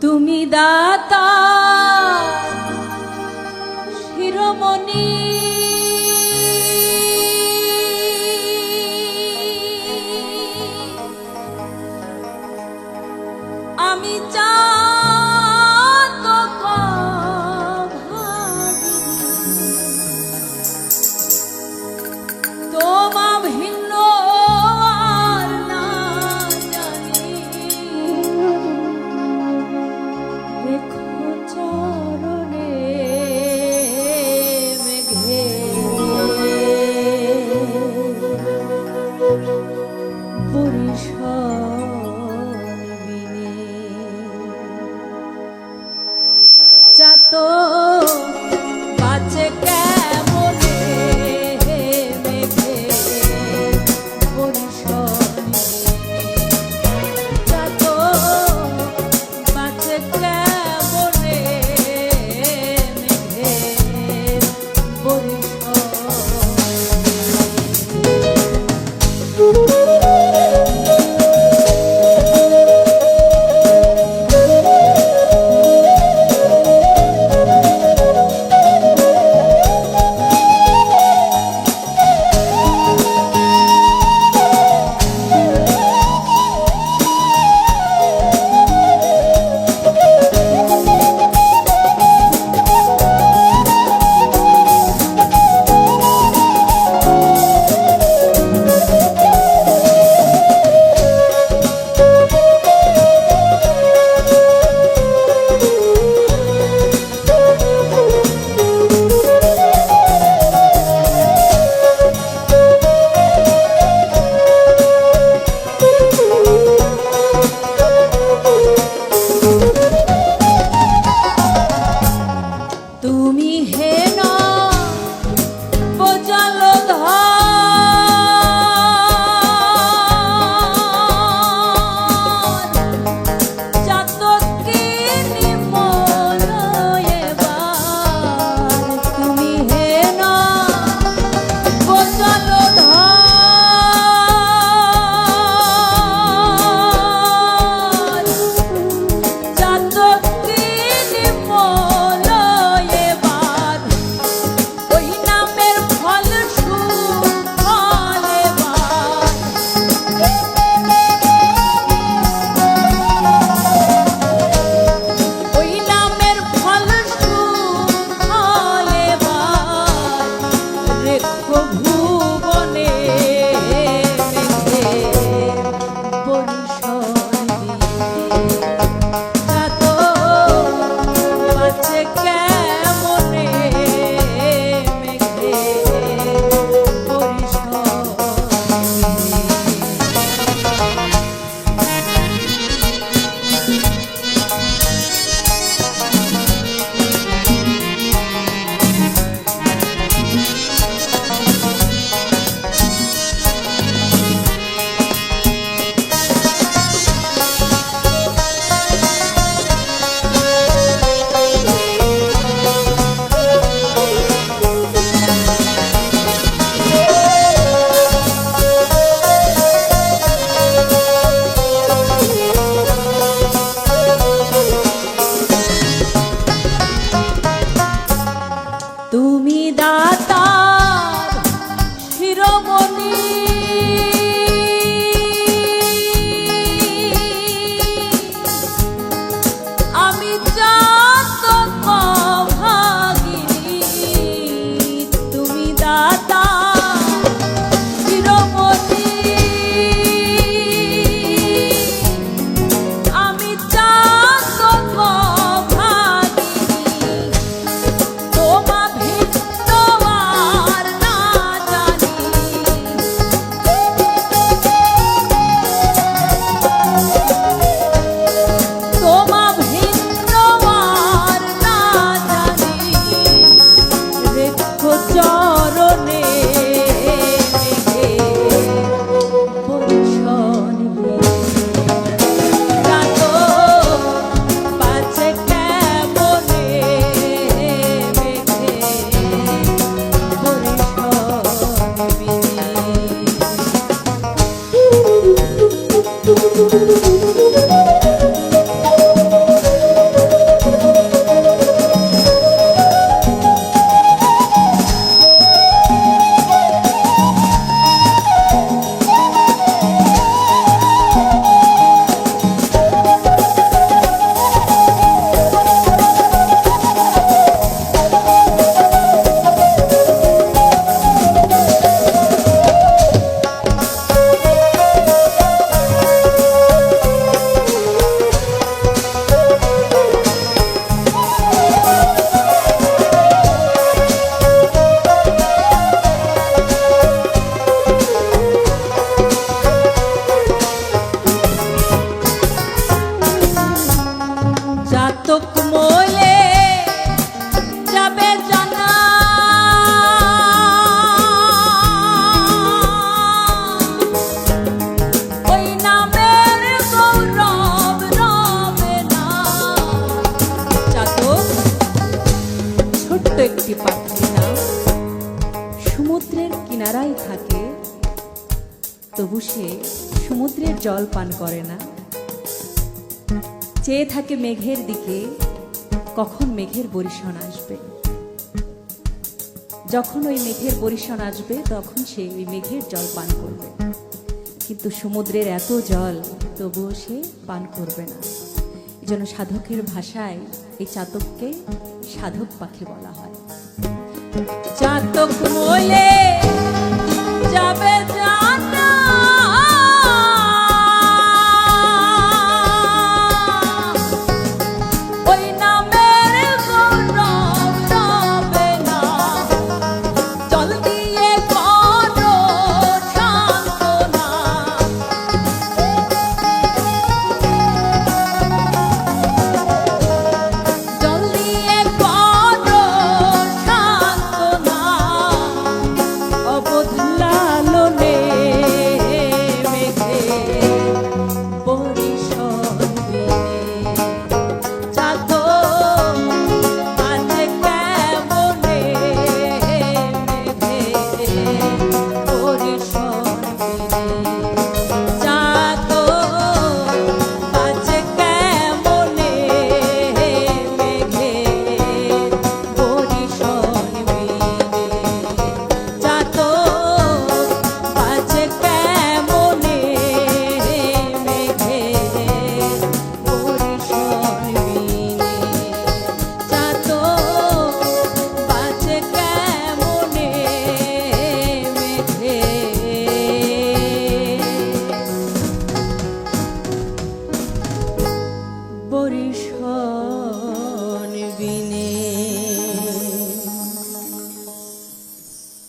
তুমি দাতা শিরোমণি Yeah. তুমি দাতার সমুদ্রের কিনারায় থাকে, তবু সে সমুদ্রের জল পান করে না। চেয়ে থাকে মেঘের দিকে, কখন মেঘের বরিশন আসবে। যখন ওই মেঘের বরিশন আসবে, তখন সে ওই মেঘের জল পান করবে। কিন্তু সমুদ্রের এত জল, তবুও সে পান করবে না। যেন সাধকের ভাষায় এই চাতককে সাধক পাখি বলা হয়। চাতক বলে